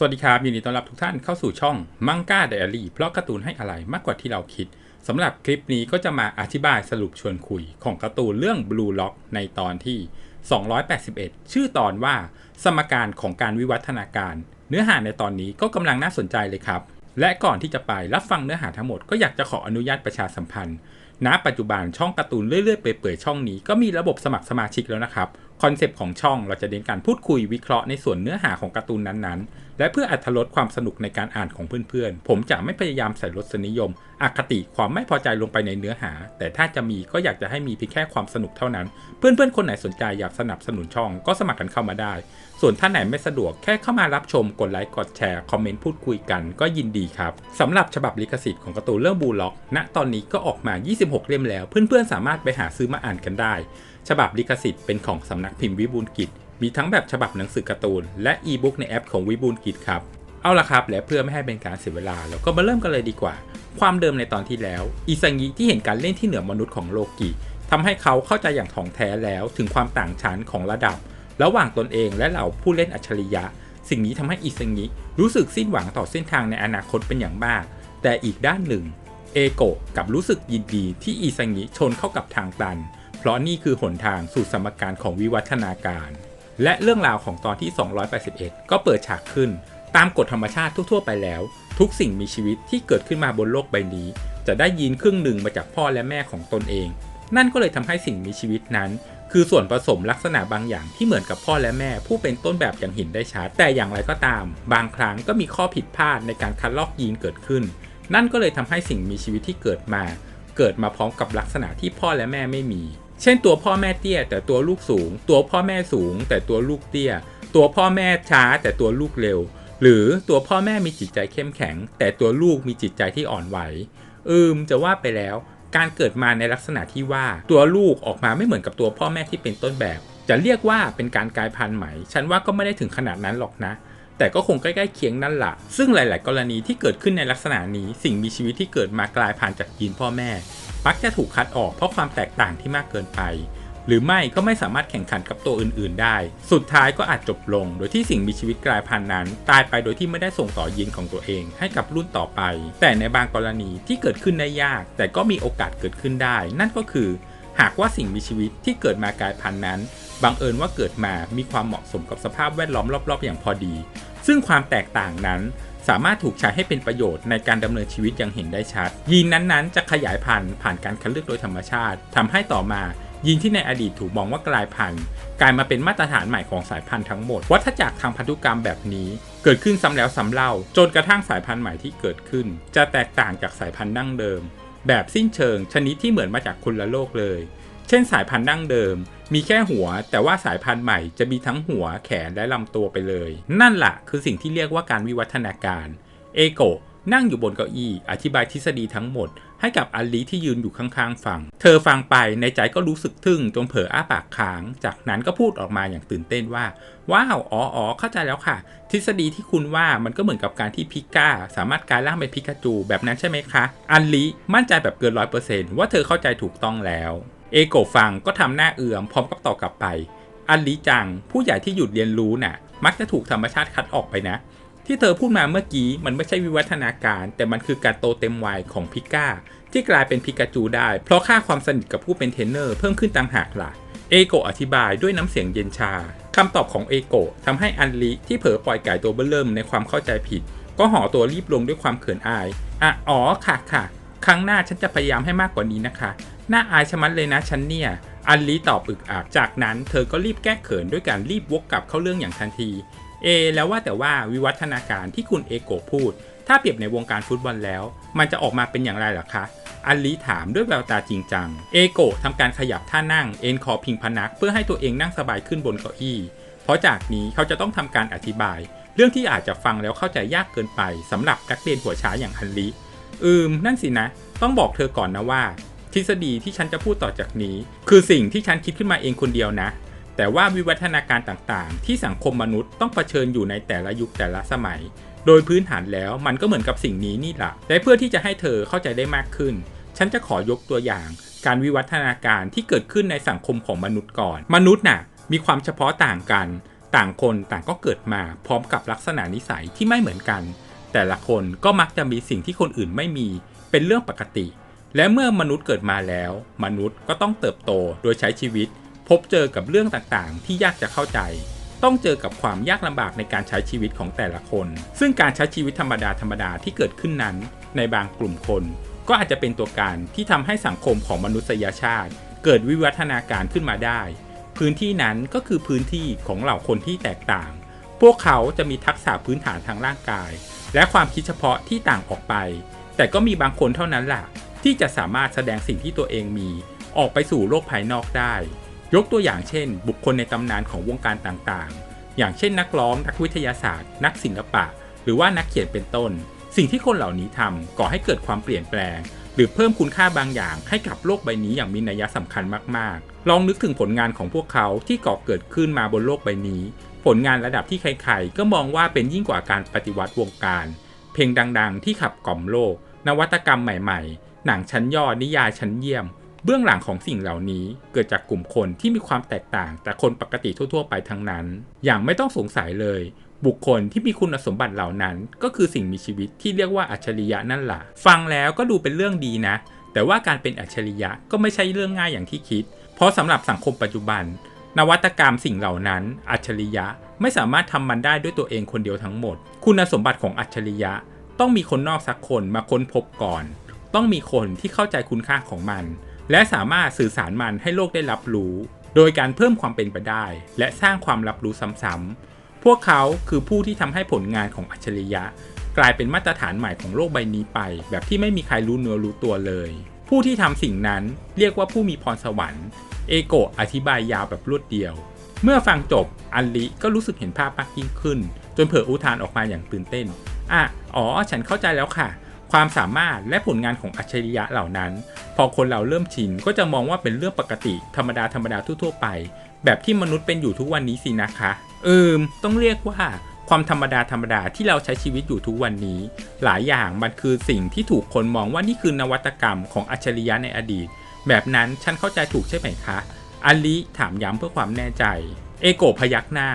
สวัสดีครับ ยินดีต้อนรับทุกท่านเข้าสู่ช่องมังกาไดอารี่เพราะการ์ตูนให้อะไรมากกว่าที่เราคิดสำหรับคลิปนี้ก็จะมาอธิบายสรุปชวนคุยของการ์ตูนเรื่อง Blue Lock ในตอนที่ 281 ชื่อตอนว่าสมการของการวิวัฒนาการ เนื้อหาในตอนนี้ก็กำลังน่าสนใจเลยครับ และก่อนที่จะไปรับฟังเนื้อหาทั้งหมดก็อยากจะขออนุญาตประชาสัมพันธ์ณปัจจุบันช่องการ์ตูนเรื่อยๆเปื่อยช่องนี้ก็มีระบบสมัครสมาชิกแล้วนะครับ คอนเซปต์ของช่องเราจะเน้นการพูดคุยวิเคราะห์ในส่วนเนื้อหาของการ์ตูนนั้นๆ และเพื่ออัธรสความสนุกในการอ่านของเพื่อนๆ ผมจะไม่พยายามใส่รสนิยม อคติความไม่พอใจลงไปในเนื้อหา แต่ถ้าจะมีก็อยากจะให้มีเพียงแค่ความสนุกเท่านั้น เพื่อนๆ คนไหนสนใจอยากสนับสนุนช่องก็สมัครกันเข้ามาได้ ส่วนท่านไหนไม่สะดวกแค่เข้ามารับชมกดไลค์กดแชร์คอมเมนต์พูดคุยกันก็ยินดีครับสำหรับฉบับลิขสิทธิ์ของการ์ตูนเรื่องบูล็อก ณตอนนี้ก็ออกมา 26 เล่มแล้ว เพื่อนๆสามารถไปหาซื้อมาอ่านกันได้ ฉบับลิขสิทธิ์เป็นของสำนักพิมพ์วิบูลกิจ มีทั้งแบบฉบับหนังสือการ์ตูนและอีบุ๊กในแอปของวิบูลกิจครับเอาละครับ และเพื่อไม่ให้เป็นการเสียเวลาเราก็มาเริ่มกันเลยดีกว่า ความเดิมในตอนที่แล้วอิซังิที่เห็นการเล่นที่เหนือมนุษย์ของโลกิทำให้เขาเข้าใจอย่างถ่องแท้แล้วถึงความต่างชั้นของระดับ ระหว่างตนเองและเหล่าผู้เล่นอัจฉริยะ สิ่งนี้ทำให้อิซังิรู้สึกสิ้นหวังต่อเส้นทางในอนาคตเป็นอย่างมาก แต่อีกด้านหนึ่ง เอโกะกับรู้สึกยินดีที่อิซังิชนเข้ากับทางตัน เพราะนี่คือหนทางสู่สมการของวิวัฒนาการ และเรื่องราวของตอนที่ 281 ก็เปิดฉากขึ้น ตามกฎธรรมชาติทั่ว ๆ ไปแล้ว ทุกสิ่งมีชีวิตที่เกิดขึ้นมาบนโลกใบนี้ จะได้ยีนครึ่งหนึ่งมาจากพ่อและแม่ของตนเอง นั่นก็เลยทำให้สิ่งมีชีวิตนั้น คือส่วนผสมลักษณะบางอย่างที่เหมือนกับพ่อและแม่ผู้เป็นต้นแบบอย่างเห็นได้ชัด แต่อย่างไรก็ตาม บางครั้งก็มีข้อผิดพลาดในการคัดลอกยีนเกิดขึ้น นั่นก็เลยทำให้สิ่งมีชีวิตที่เกิดมา เกิดมาพร้อมกับลักษณะที่พ่อและแม่ไม่มี เช่นตัวพ่อแม่เตี้ย แต่ตัวลูกสูง ตัวพ่อแม่สูง แต่ตัวลูกเตี้ย ตัวพ่อแม่ช้า แต่ตัวลูกเร็ว หรือตัวพ่อแม่มีจิตใจเข้มแข็ง แต่ตัวลูกมีจิตใจที่อ่อนไหว อืมจะว่าไปแล้ว การเกิดมาในลักษณะที่ว่าตัวลูกออกมาไม่เหมือนกับตัวพ่อแม่ที่เป็นต้นแบบ จะเรียกว่าเป็นการกลายพันธุ์ไหมฉันว่าก็ไม่ได้ถึงขนาดนั้นหรอกนะแต่ก็คงใกล้ๆเคียงนั่นแหละซึ่งหลาย ๆ กรณีที่เกิดขึ้นในลักษณะนี้ สิ่งมีชีวิตที่เกิดมากลายพันธุ์จากยีนพ่อแม่มักจะถูกคัดออกเพราะความแตกต่างที่มากเกินไป หรือไม่ก็ไม่สามารถแข่งขันกับตัวอื่นๆ ได้ สุดท้ายก็อาจจบลง โดยที่สิ่งมีชีวิตกลายพันธุ์นั้น ตายไปโดยที่ไม่ได้ส่งต่อยีนของตัวเอง ให้กับรุ่นต่อไป แต่ในบางกรณีที่เกิดขึ้นได้ยาก แต่ก็มีโอกาสเกิดขึ้นได้ นั่นก็คือ หากว่าสิ่งมีชีวิตที่เกิดมากลายพันธุ์นั้นบังเอิญว่าเกิดมามีความเหมาะสมกับสภาพแวดล้อมรอบๆ อย่างพอดี ซึ่งความแตกต่างนั้นสามารถถูกใช้ให้เป็นประโยชน์ในการดำเนินชีวิตอย่างเห็นได้ชัด ยีนนั้นๆ จะขยายพันธุ์ผ่านการคัดเลือกโดยธรรมชาติทำให้ต่อมา ยีนที่ในอดีตถูกมองว่ากลายพันธุ์กลายมาเป็นมาตรฐานใหม่ของสายพันธุ์ทั้งหมด วัฏจักรทางพันธุกรรมแบบนี้ เกิดขึ้นซ้ำแล้วซ้ำเล่า จนกระทั่งสายพันธุ์ใหม่ที่เกิดขึ้น จะแตกต่างจากสายพันธุ์ดั้งเดิม แบบสิ้นเชิงชนิดที่เหมือนมาจากคนละโลกเลย เช่น สายพันธุ์ดั้งเดิม มีแค่หัว แต่ว่าสายพันธุ์ใหม่จะมีทั้งหัวแขนและลำตัวไปเลย นั่นแหละคือสิ่งที่เรียกว่าการวิวัฒนาการ เอโกะนั่งอยู่บนเก้าอี้อธิบายทฤษฎีทั้งหมด ให้กับอลิที่ยืนอยู่ข้างๆฟัง เธอฟังไปในใจก็รู้สึกทึ่งจนเผลออ้าปากค้าง จากนั้นก็พูดออกมาอย่างตื่นเต้นว่า ว้าว อ๋ออ๋อเข้าใจแล้วค่ะ ทฤษฎีที่คุณว่ามันก็เหมือนกับการที่พิก้า สามารถกลายร่างเป็นพิกาจูแบบนั้นใช่ไหมคะ อันลิมั่นใจแบบเกินร้อยเปอร์เซนต์ว่าเธอเข้าใจถูกต้องแล้ว เอโกฟังก็ทำหน้าเอื่อมพร้อมกับตอบกลับไป อันลิจัง ผู้ใหญ่ที่หยุดเรียนรู้น่ะ มักจะถูกธรรมชาติคัดออกไปนะ ที่เธอพูดมาเมื่อกี้มันไม่ใช่วิวัฒนาการ แต่มันคือการโตเต็มวัยของพิก้า ที่กลายเป็นพิกาจูได้ เพราะค่าความสนิทกับผู้เป็นเทรนเนอร์เพิ่มขึ้นต่างหากล่ะเอโกอธิบายด้วยน้ำเสียงเย็นชาคำตอบของเอโกทำให้อันลิที่เผลอปล่อยไก่ตัวเบื้อเริ่มในความเข้าใจผิด ก็ห่อตัวรีบลงด้วยความเขินอายอะอ๋อค่ะค่ะ ครั้งหน้าฉันจะพยายามให้มากกว่านี้นะคะ น่าอายชะมัดเลยนะฉันเนี่ยอันลีตอบอึกอัก จากนั้นเธอก็รีบแก้เขินด้วยการรีบวกกลับเข้าเรื่องอย่างทันที เอแล้วว่าแต่ว่าวิวัฒนาการที่คุณเอโกพูด ถ้าเปรียบในวงการฟุตบอลแล้ว มันจะออกมาเป็นอย่างไรล่ะคะอันลีถามด้วยแววตาจริงจัง เอโกทำการขยับท่านั่งเอ็นคอพิงพนัก เพื่อให้ตัวเองนั่งสบายขึ้นบนเก้าอี้ เพราะจากนี้เขาจะต้องทำการอธิบาย เรื่องที่อาจจะฟังแล้วเข้าใจยากเกินไปสำหรับนักเรียนหัวช้าอย่างอันลีอืม นั่นสินะ ต้องบอกเธอก่อนนะว่า ทฤษฎีที่ฉันจะพูดต่อจากนี้ คือสิ่งที่ฉันคิดขึ้นมาเองคนเดียวนะ แต่ว่าวิวัฒนาการต่างๆ ที่สังคมมนุษย์ต้องเผชิญอยู่ในแต่ละยุคแต่ละสมัย โดยพื้นฐานแล้วมันก็เหมือนกับสิ่งนี้นี่แหละและเพื่อที่จะให้เธอเข้าใจได้มากขึ้น ฉันจะขอยกตัวอย่าง การวิวัฒนาการที่เกิดขึ้นในสังคมของมนุษย์ก่อน มนุษย์น่ะมีความเฉพาะต่างกัน ต่างคนต่างก็เกิดมาพร้อมกับลักษณะนิสัยที่ไม่เหมือนกัน แต่ละคนก็มักจะมีสิ่งที่คนอื่นไม่มี เป็นเรื่องปกติ และเมื่อมนุษย์เกิดมาแล้ว มนุษย์ก็ต้องเติบโตโดยใช้ชีวิต พบเจอกับเรื่องต่างๆ ที่ยากจะเข้าใจ ต้องเจอกับความยากลำบากในการใช้ชีวิตของแต่ละคน ซึ่งการใช้ชีวิตธรรมดาธรรมดาที่เกิดขึ้นนั้น ในบางกลุ่มคน ก็อาจจะเป็นตัวการที่ทำให้สังคมของมนุษยชาติ เกิดวิวัฒนาการขึ้นมาได้ พื้นที่นั้นก็คือพื้นที่ของเหล่าคนที่แตกต่าง พวกเขาจะมีทักษะพื้นฐานทางร่างกาย และความคิดเฉพาะที่ต่างออกไป แต่ก็มีบางคนเท่านั้นแหละที่จะสามารถแสดงสิ่งที่ตัวเองมี ออกไปสู่โลกภายนอกได้ ยกตัวอย่างเช่น บุคคลในตำนานของวงการต่างๆ อย่างเช่นนักร้อง นักวิทยาศาสตร์ นักศิลปะ หรือว่านักเขียนเป็นต้น สิ่งที่คนเหล่านี้ทำก่อให้เกิดความเปลี่ยนแปลง หรือเพิ่มคุณค่าบางอย่าง ให้กับโลกใบนี้อย่างมีนัยสำคัญมากๆ ลองนึกถึงผลงานของพวกเขาที่ก่อเกิดขึ้นมาบนโลกใบนี้ ผลงานระดับที่ใครๆ ก็มองว่าเป็นยิ่งกว่าการปฏิวัติวงการ เพลงดังๆ ที่ขับกล่อมโลก นวัตกรรมใหม่ ๆ หนังชั้นยอดนิยายชั้นเยี่ยม เบื้องหลังของสิ่งเหล่านี้เกิดจากกลุ่มคนที่มีความแตกต่างจากคนปกติทั่ว ๆ ไปทั้งนั้น อย่างไม่ต้องสงสัยเลย บุคคลที่มีคุณสมบัติเหล่านั้น ก็คือสิ่งมีชีวิตที่เรียกว่าอัจฉริยะนั่นแหละฟังแล้วก็ดูเป็นเรื่องดีนะ แต่ว่าการเป็นอัจฉริยะก็ไม่ใช่เรื่องง่ายอย่างที่คิด เพราะสำหรับสังคมปัจจุบัน นวัตกรรมสิ่งเหล่านั้น อัจฉริยะไม่สามารถทำมันได้ด้วยตัวเองคนเดียวทั้งหมด คุณสมบัติของอัจฉริยะ ต้องมีคนนอกสักคนมาค้นพบก่อน ต้องมีคนที่เข้าใจคุณค่าของมัน และสามารถสื่อสารมันให้โลกได้รับรู้ โดยการเพิ่มความเป็นไปได้ และสร้างความรับรู้ซ้ำๆ พวกเขาคือผู้ที่ทำให้ผลงานของอัจฉริยะ กลายเป็นมาตรฐานใหม่ของโลกใบนี้ไป แบบที่ไม่มีใครรู้เนื้อรู้ตัวเลย ผู้ที่ทำสิ่งนั้นเรียกว่าผู้มีพรสวรรค์ เอโกะอธิบายยาวแบบรวดเดียว เมื่อฟังจบอันลิก็รู้สึกเห็นภาพมากยิ่งขึ้น จนเผยอุทานออกมาอย่างตื่นเต้นอะอ๋อ ฉันเข้าใจแล้วค่ะ ความสามารถและผลงานของอัจฉริยะเหล่านั้น พอคนเราเริ่มชินก็จะมองว่าเป็นเรื่องปกติธรรมดาธรรมดาทั่วๆไป แบบที่มนุษย์เป็นอยู่ทุกวันนี้สินะคะเอิมต้องเรียกว่าความธรรมดาธรรมดาที่เราใช้ชีวิตอยู่ทุกวันนี้ หลายอย่างมันคือสิ่งที่ถูกคนมองว่านี่คือนวัตกรรมของอัจฉริยะในอดีต แบบนั้นฉันเข้าใจถูกใช่ไหมคะอลิถามย้ำเพื่อความแน่ใจ เอโกพยักหน้า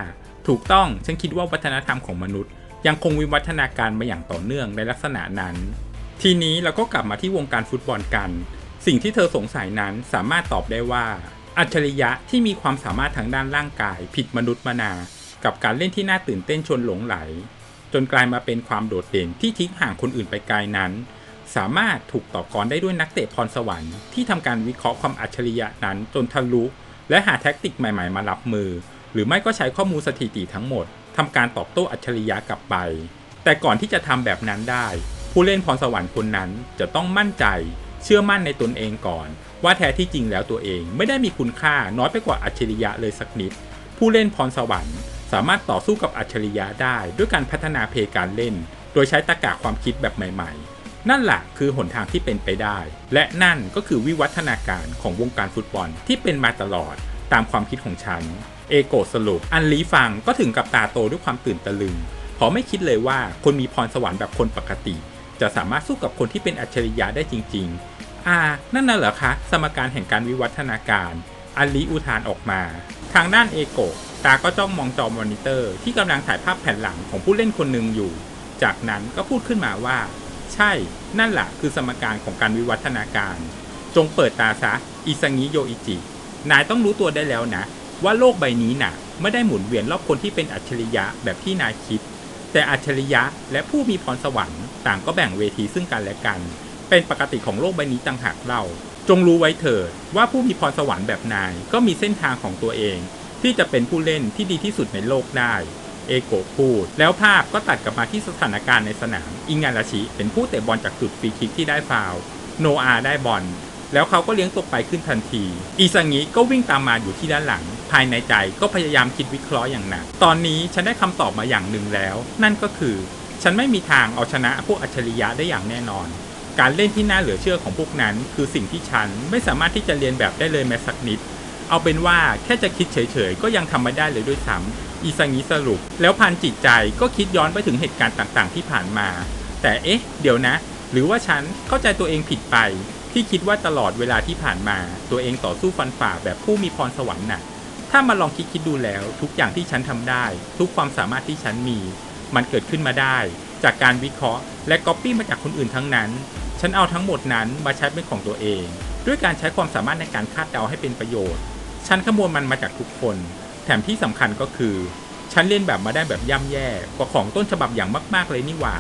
ถูกต้องฉันคิดว่าวัฒนธรรมของมนุษย์ ยังคงวิวัฒนาการมาอย่างต่อเนื่องในลักษณะนั้น ทีนี้เราก็กลับมาที่วงการฟุตบอลกัน สิ่งที่เธอสงสัยนั้นสามารถตอบได้ว่า อัจฉริยะที่มีความสามารถทางด้านร่างกาย ผิดมนุษย์มนา กับการเล่นที่น่าตื่นเต้นชวนหลงไหล จนกลายมาเป็นความโดดเด่นที่ทิ้งห่างคนอื่นไปไกลนั้น สามารถถูกต่อกรได้ด้วยนักเตะพรสวรรค์ที่ทำการวิเคราะห์ความอัจฉริยะนั้นจนทะลุและหาแท็กติกใหม่ ๆ มารับมือ หรือไม่ก็ใช้ข้อมูลสถิติทั้งหมด ทำการตอบโต้อัจฉริยะกลับไป แต่ก่อนที่จะทำแบบนั้นได้ ผู้เล่นพรสวรรค์คนนั้นจะต้องมั่นใจ เชื่อมั่นในตนเองก่อน ว่าแท้ที่จริงแล้วตัวเองไม่ได้มีคุณค่าน้อยไปกว่าอัจฉริยะเลยสักนิด ผู้เล่นพรสวรรค์ สามารถต่อสู้กับอัจฉริยะได้ ด้วยการพัฒนาเพลการเล่น โดยใช้ตรรกะความคิดแบบใหม่ ๆ นั่นแหละคือหนทางที่เป็นไปได้ และนั่นก็คือวิวัฒนาการของวงการฟุตบอลที่เป็นมาตลอดตามความคิดของฉัน เอโกสรุป อันลีฟังก็ถึงกับตาโตด้วยความตื่นตะลึงเพราะไม่คิดเลยว่าคนมีพรสวรรค์แบบคนปกติ จะสามารถสู้กับคนที่เป็นอัจฉริยะได้จริง ๆ อ่า นั่นน่ะเหรอคะ สมการแห่งการวิวัฒนาการ อันลีอุทานออกมา ทางด้านเอโกตาก็จ้องมองจอมอนิเตอร์ ที่กำลังถ่ายภาพแผ่นหลังของผู้เล่นคนหนึ่งอยู่ จากนั้นก็พูดขึ้นมาว่า ใช่ นั่นแหละคือสมการของการวิวัฒนาการ จงเปิดตาซะ อิซังิโยอิจิ นายต้องรู้ตัวได้แล้วนะ ว่าโลกใบนี้น่ะ ไม่ได้หมุนเวียนรอบคนที่เป็นอัจฉริยะแบบที่นายคิด แต่อัจฉริยะและผู้มีพรสวรรค์ต่างก็แบ่งเวทีซึ่งกันและกัน เป็นปกติของโลกใบนี้ต่างหากเล่าจงรู้ไว้เถิดว่าผู้มีพรสวรรค์แบบนายก็มีเส้นทางของตัวเอง ที่จะเป็นผู้เล่นที่ดีที่สุดในโลกได้เอโกพูด แล้วภาพก็ตัดกลับมาที่สถานการณ์ในสนาม อิงาราชิ เป็นผู้เตะบอลจากจุดฟรีคิกที่ได้ฟาว โนอาได้บอล แล้วเขาก็เลี้ยงตัวไปขึ้นทันที อีซังิก็วิ่งตามมาอยู่ที่ด้านหลัง ภายในใจก็พยายามคิดวิเคราะห์อย่างหนัก ตอนนี้ฉันได้คำตอบมาอย่างหนึ่งแล้ว นั่นก็คือ ฉันไม่มีทางเอาชนะพวกอัจฉริยะได้อย่างแน่นอน การเล่นที่น่าเหลือเชื่อของพวกนั้น คือสิ่งที่ฉันไม่สามารถที่จะเรียนแบบได้เลยแม้สักนิด เอาเป็นว่าแค่จะคิดเฉยๆก็ยังทำไม่ได้เลยด้วยซ้ำอีซังิสรุป แล้วพันจิตใจก็คิดย้อนไปถึงเหตุการณ์ต่างๆ ที่ผ่านมา แต่เอ๊ะ เดี๋ยวนะ หรือว่าฉันเข้าใจตัวเองผิดไป ที่คิดว่าตลอดเวลาที่ผ่านมาตัวเองต่อสู้ฟันฝ่าแบบผู้มีพรสวรรค์น่ะ ถ้ามาลองคิดคิดดูแล้ว ทุกอย่างที่ฉันทำได้ ทุกความสามารถที่ฉันมี มันเกิดขึ้นมาได้ จากการวิเคราะห์ และก๊อปปี้มาจากคนอื่นทั้งนั้น ฉันเอาทั้งหมดนั้นมาใช้เป็นของตัวเอง ด้วยการใช้ความสามารถในการคาดเดาให้เป็นประโยชน์ ฉันขโมยมันมาจากทุกคน แถมที่สำคัญก็คือ ฉันเล่นแบบมาได้แบบย่ำแย่กว่าของต้นฉบับอย่างมาก ๆเลยนี่หว่า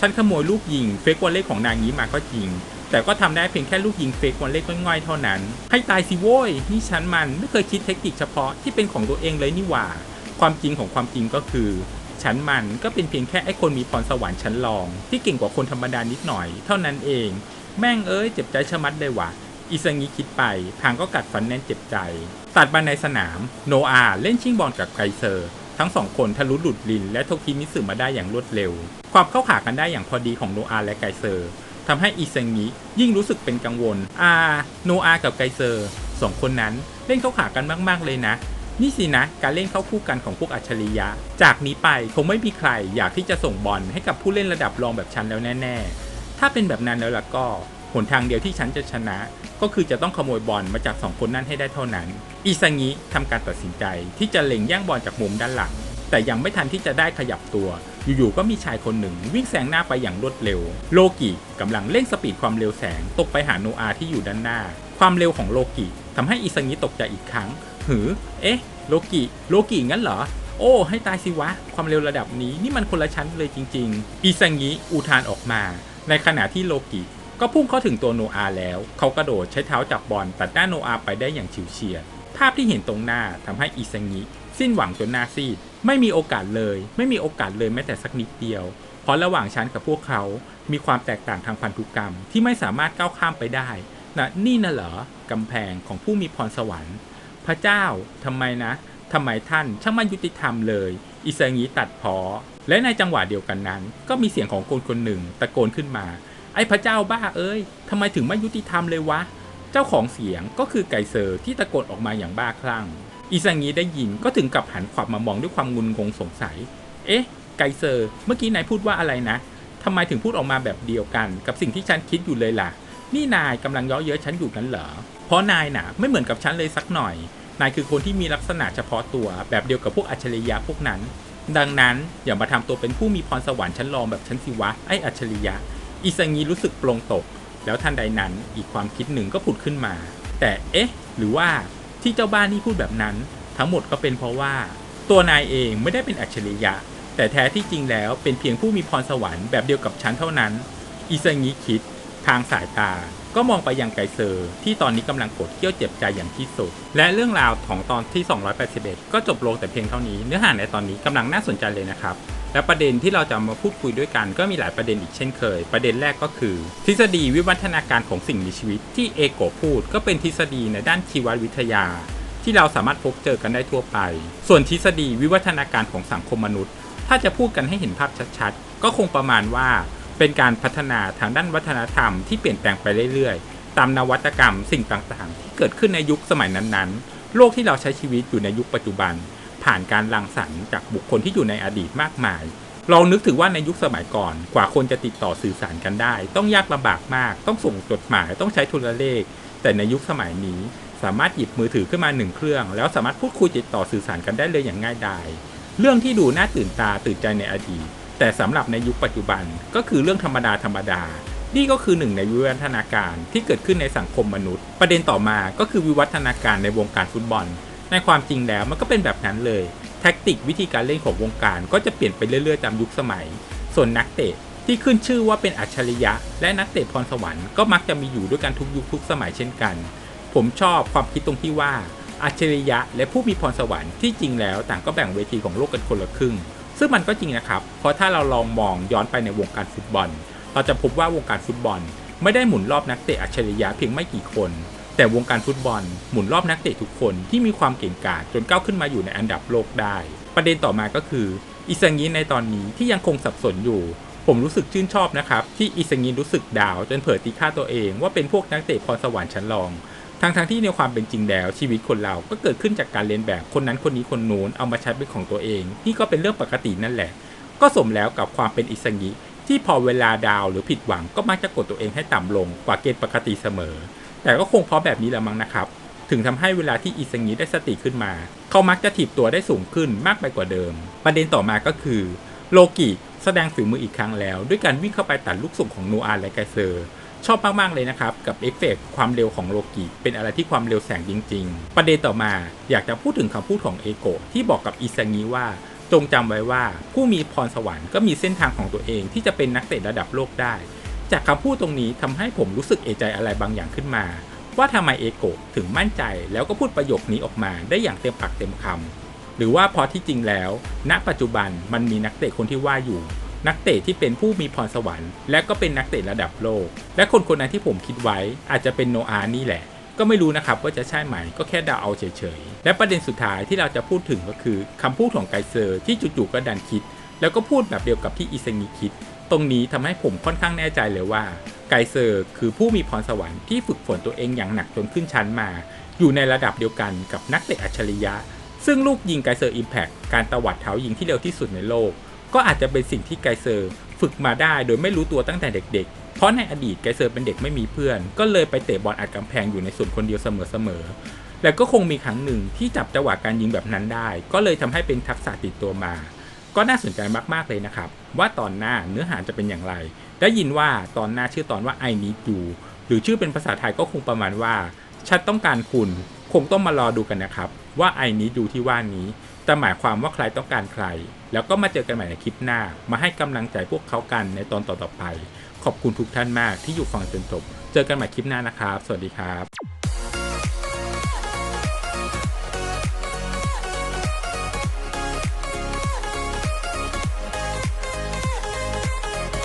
ฉันขโมยลูกยิงเฟกวอลเล่ของนางนี้มาก็จริง แต่ก็ทำได้เพียงแค่ลูกยิงเฟกวอลเล่ง่อยๆเท่านั้น ให้ตายสิโว้ยนี่ฉันมันไม่เคยคิดเทคนิคเฉพาะที่เป็นของตัวเองเลยนี่หว่า ความจริงของความจริงก็คือฉันมันก็เป็นเพียงแค่ไอ้คนมีพรสวรรค์ชั้นรอง ที่เก่งกว่าคนธรรมดานิดหน่อย เท่านั้นเอง แม่งเอ้ยเจ็บใจชะมัดเลยว่ะอิซังิคิดไปพางก็กัดฟันแน่นเจ็บใจ ตัดมาในสนาม โนอาเล่นชิงบอลกับไกเซอร์ ทั้งสองคนทะลุหลุดลินและโทคิมิสึมาได้อย่างรวดเร็ว ความเข้าขากันได้อย่างพอดีของโนอาและไกเซอร์ ทำให้อิซังิยิ่งรู้สึกเป็นกังวลอาโนอากับไกเซอร์สองคนนั้นเล่นเข้าขากันมาก ๆ เลยนะ นี่สินะ การเล่นเข้าคู่กันของพวกอัจฉริยะ จากนี้ไปคงไม่มีใครอยากที่จะส่งบอลให้กับผู้เล่นระดับรองแบบฉันแล้วแน่ ๆ ถ้าเป็นแบบนั้นแล้วล่ะก็หนทางเดียวที่ฉันจะชนะ ก็คือจะต้องขโมยบอลมาจากสองคนนั้นให้ได้เท่านั้น อิซังิทำการตัดสินใจที่จะเล็งย่างบอลจากมุมด้านหลัง แต่ยังไม่ทันที่จะได้ขยับตัว อยู่ๆก็มีชายคนหนึ่งวิ่งแซงหน้าไปอย่างรวดเร็ว โลกิกำลังเร่งสปีดความเร็วแสงตกไปหาโนอาที่อยู่ด้านหน้า ความเร็วของโลกิทำให้อิซังิตกใจอีกครั้ง หือ เอ๊ะ โลกิโลกิงั้นเหรอโอ้ ให้ตายสิวะ ความเร็วระดับนี้นี่มันคนละชั้นเลยจริง ๆอิซังิอุทานออกมา ในขณะที่โลกิก็พุ่งเข้าถึงตัวโนอาแล้ว เขากระโดดใช้เท้าจับบอลตัดหน้าโนอาไปได้อย่างฉิวเฉียด ภาพที่เห็นตรงหน้าทำให้อิซังิ สิ้นหวังจนหน้าซีดไม่มีโอกาสเลย ไม่มีโอกาสเลยแม้แต่สักนิดเดียว เพราะระหว่างฉันกับพวกเขามีความแตกต่างทางพันธุกรรมที่ไม่สามารถก้าวข้ามไปได้นะนี่นะเหรอกำแพงของผู้มีพรสวรรค์ พระเจ้าทำไมนะทำไมท่านช่างมันยุติธรรมเลย อิซางิตัดพอ และในจังหวะเดียวกันนั้น ก็มีเสียงของคนคนหนึ่งตะโกนขึ้นมา ไอ้พระเจ้าบ้าเอ้ยทำไมถึงไม่ยุติธรรมเลยวะ เจ้าของเสียงก็คือไก่เซอร์ที่ตะโกนออกมาอย่างบ้าคลั่ง อิซางิได้ยินก็ถึงกับหันขวับมามองด้วยความงุนงงสงสัย เอ๊ะ ไกเซอร์ เมื่อกี้นายพูดว่าอะไรนะทำไมถึงพูดออกมาแบบเดียวกัน กับสิ่งที่ฉันคิดอยู่เลยล่ะ นี่นายกำลังย้อเย้ยฉันอยู่กันเหรอ เพราะนายน่ะ ไม่เหมือนกับฉันเลยสักหน่อย นายคือคนที่มีลักษณะเฉพาะตัวแบบเดียวกับพวกอัจฉริยะพวกนั้น ดังนั้นอย่ามาทำตัวเป็นผู้มีพรสวรรค์ชั้นรองแบบฉันสิวะ ไอ้อัจฉริยะ อิซังีรู้สึกปลงตก แล้วทันใดนั้นอีกความคิดหนึ่งก็ผุดขึ้นมา แต่เอ๊ะ หรือว่า ที่เจ้าบ้านนี่พูดแบบนั้น ทั้งหมดก็เป็นเพราะว่า ตัวนายเองไม่ได้เป็นอัจฉริยะ แต่แท้ที่จริงแล้วเป็นเพียงผู้มีพรสวรรค์แบบเดียวกับฉันเท่านั้นอิซังีคิด ทางสายตาก็มองไปยังไกเซอร์ ที่ตอนนี้กำลังกดเกี้ยวเจ็บใจอย่างที่สุด และเรื่องราวของตอนที่ 281 ก็จบลงแต่เพียงเท่านี้ เนื้อหาในตอนนี้กำลังน่าสนใจเลยนะครับ และประเด็นที่เราจะมาพูดคุยด้วยกันก็มีหลายประเด็นอีกเช่นเคย ประเด็นแรกก็คือ ทฤษฎีวิวัฒนาการของสิ่งมีชีวิต ที่เอโกพูด ก็เป็นทฤษฎีในด้านชีววิทยา ที่เราสามารถพบเจอกันได้ทั่วไป ส่วนทฤษฎีวิวัฒนาการของสังคมมนุษย์ ถ้าจะพูดกันให้เห็นภาพชัดๆ ก็คงประมาณว่า เป็นการพัฒนาทางด้านวัฒนธรรมที่เปลี่ยนแปลงไปเรื่อยๆ ตามนวัตกรรมสิ่งต่างๆ ที่เกิดขึ้นในยุคสมัยนั้นๆ โลกที่เราใช้ชีวิตอยู่ในยุคปัจจุบัน ผ่านการรังสรรค์จากบุคคลที่อยู่ในอดีตมากมายลองนึกถึงว่าในยุคสมัยก่อนกว่าคนจะติดต่อสื่อสารกันได้ ต้องยากลำบากมาก ต้องส่งจดหมายต้องใช้โทรเลข แต่ในยุคสมัยนี้สามารถหยิบมือถือขึ้นมาหนึ่งเครื่อง แล้วสามารถพูดคุยติดต่อสื่อสารกันได้เลยอย่างง่ายดายเรื่องที่ดูน่าตื่นตาตื่นใจในอดีต แต่สำหรับในยุคปัจจุบันก็คือเรื่องธรรมดาธรรมดา นี่ก็คือหนึ่งในวิวัฒนาการที่เกิดขึ้นในสังคมมนุษย์ ประเด็นต่อมาก็คือวิวัฒนาการในวงการฟุตบอล ในความจริงแล้วมันก็เป็นแบบนั้นเลย แท็กติกวิธีการเล่นของวงการก็จะเปลี่ยนไปเรื่อยๆตามยุคสมัย ส่วนนักเตะที่ขึ้นชื่อว่าเป็นอัจฉริยะ และนักเตะพรสวรรค์ก็มักจะมีอยู่ด้วยกันทุกยุคทุกสมัยเช่นกัน ผมชอบความคิดตรงที่ว่าอัจฉริยะและผู้มีพรสวรรค์ที่จริงแล้วต่างก็แบ่งเวทีของโลกกันคนละครึ่ง ซึ่งมันก็จริงนะครับ เพราะถ้าเราลองมองย้อนไปในวงการฟุตบอล เราจะพบว่าวงการฟุตบอล ไม่ได้หมุนรอบนักเตะอัจฉริยะเพียงไม่กี่คน แต่วงการฟุตบอลหมุนรอบนักเตะทุกคนที่มีความเก่งกาจจนก้าวขึ้นมาอยู่ในอันดับโลกได้ ประเด็นต่อมาก็คืออิซังิในตอนนี้ที่ยังคงสับสนอยู่ ผมรู้สึกชื่นชอบนะครับ ที่อิซังิรู้สึกดาวจนเผยตีค่าตัวเองว่าเป็นพวกนักเตะพรสวรรค์ชั้นรองทางทางๆที่ในความเป็นจริงแล้วชีวิตคนเราก็เกิดขึ้นจากการเรียนแบบคนนั้นคนนี้คนนู้นเอามาใช้เป็นของตัวเอง นี่ก็เป็นเรื่องปกตินั่นแหละ ก็สมแล้วกับความเป็นอิซังิที่พอเวลาดาวหรือผิดหวังก็มักจะกดตัวเองให้ต่ำลงกว่าเกณฑ์ปกติเสมอ แต่ก็คงเพราะแบบนี้แหละมั้งนะครับ ถึงทำให้เวลาที่อิซังิได้สติขึ้นมา เขามักจะถีบตัวได้สูงขึ้นมากไปกว่าเดิม ประเด็นต่อมาก็คือ โลกิแสดงฝีมืออีกครั้งแล้ว ด้วยการวิ่งเข้าไปตัดลูกส่งของโนอาและไกเซอร์ชอบมาก ๆ เลยนะครับ กับเอฟเฟกต์ความเร็วของโลกิเป็นอะไรที่ความเร็วแสงจริง ๆ ประเด็นต่อมาอยากจะพูดถึงคำพูดของเอโกะที่บอกกับอิซังิว่า จงจำไว้ว่า ผู้มีพรสวรรค์ก็มีเส้นทางของตัวเองที่จะเป็นนักเตะระดับโลกได้ จากคำพูดตรงนี้ทำให้ผมรู้สึกเอใจอะไรบางอย่างขึ้นมา ว่าทำไมเอโกะถึงมั่นใจแล้วก็พูดประโยคนี้ออกมาได้อย่างเต็มปากเต็มคำหรือว่าพอที่จริงแล้ว ณปัจจุบันมันมีนักเตะคนที่ว่าอยู่ นักเตะที่เป็นผู้มีพรสวรรค์ และก็เป็นนักเตะระดับโลก และคนคนนั้นที่ผมคิดไว้อาจจะเป็นโนอาห์นี่แหละก็ไม่รู้นะครับว่าจะใช่ไหมก็แค่เดาเอาเฉยๆ และประเด็นสุดท้ายที่เราจะพูดถึงก็คือคำพูดของไกเซอร์ที่จู่ๆก็ดันคิด แล้วก็พูดแบบเดียวกับที่อิซงิคิด ตรงนี้ทำให้ผมค่อนข้างแน่ใจเลยว่า ไกเซอร์คือผู้มีพรสวรรค์ที่ฝึกฝนตัวเองอย่างหนักจนขึ้นชั้นมา อยู่ในระดับเดียวกันกับนักเตะอัจฉริยะ ซึ่งลูกยิงไกเซอร์อิมแพกการตวัดเท้ายิงที่เร็วที่สุดในโลก ก็อาจจะเป็นสิ่งที่ไกเซอร์ฝึกมาได้โดยไม่รู้ตัวตั้งแต่เด็ก ๆ เพราะในอดีตไกเซอร์เป็นเด็กไม่มีเพื่อน ก็เลยไปเตะบอลอัดกำแพงอยู่ในส่วนคนเดียวเสมอๆและก็คงมีครั้งหนึ่งที่จับจังหวะการยิงแบบนั้นได้ ก็เลยทำให้เป็นทักษะติดตัวมา ก็น่าสนใจมากๆเลยนะครับ ว่าตอนหน้าเนื้อหาจะเป็นอย่างไร ได้ยินว่าตอนหน้าชื่อตอนว่า I need you หรือชื่อเป็นภาษาไทยก็คงประมาณว่าฉันต้องการคุณ คงต้องมารอดูกันนะครับ ว่า I need you ที่ว่านี้จะหมายความว่าใครต้องการใคร แล้วก็มาเจอกันใหม่ในคลิปหน้า มาให้กำลังใจพวกเขากันในตอนต่อๆไป ขอบคุณทุกท่านมากที่อยู่ฟังจนจบ เจอกันใหม่คลิปหน้านะครับ สวัสดีครับ